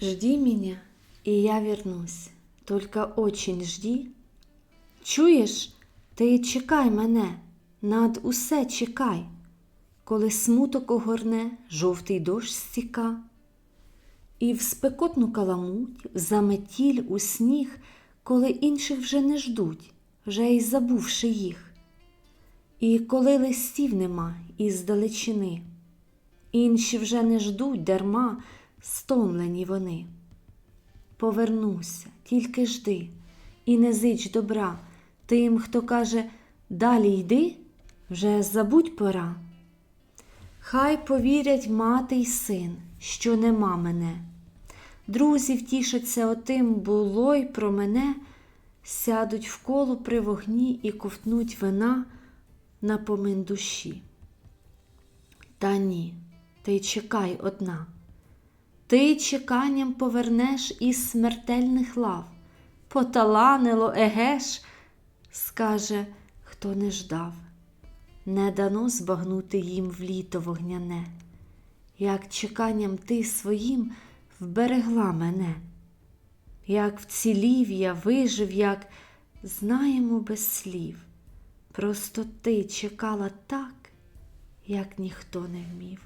Жди меня, и я вернусь. Только очень жди. Чуєш, ти чекай мене, над усе чекай, коли смуток огорне, жовтий дощ стіка. І в спекотну каламуть, в заметіль, у сніг, коли інших вже не ждуть, вже й забувши їх. І коли листів нема із далечини, інші вже не ждуть дарма, стомлені вони. Повернуся, тільки жди, і не зич добра тим, хто каже далі йди, вже забудь пора. Хай повірять мати й син, що нема мене. Друзі втішаться отим було й про мене, сядуть в коло при вогні і ковтнуть вина на помин душі. Та ні, ти чекай одна. Ти чеканням повернеш із смертельних лав. Поталанило, егеш, скаже, хто не ждав. Не дано збагнути їм в літо вогняне, як чеканням ти своїм вберегла мене, як вцілів я, вижив, як знаємо без слів. Просто ти чекала так, як ніхто не вмів.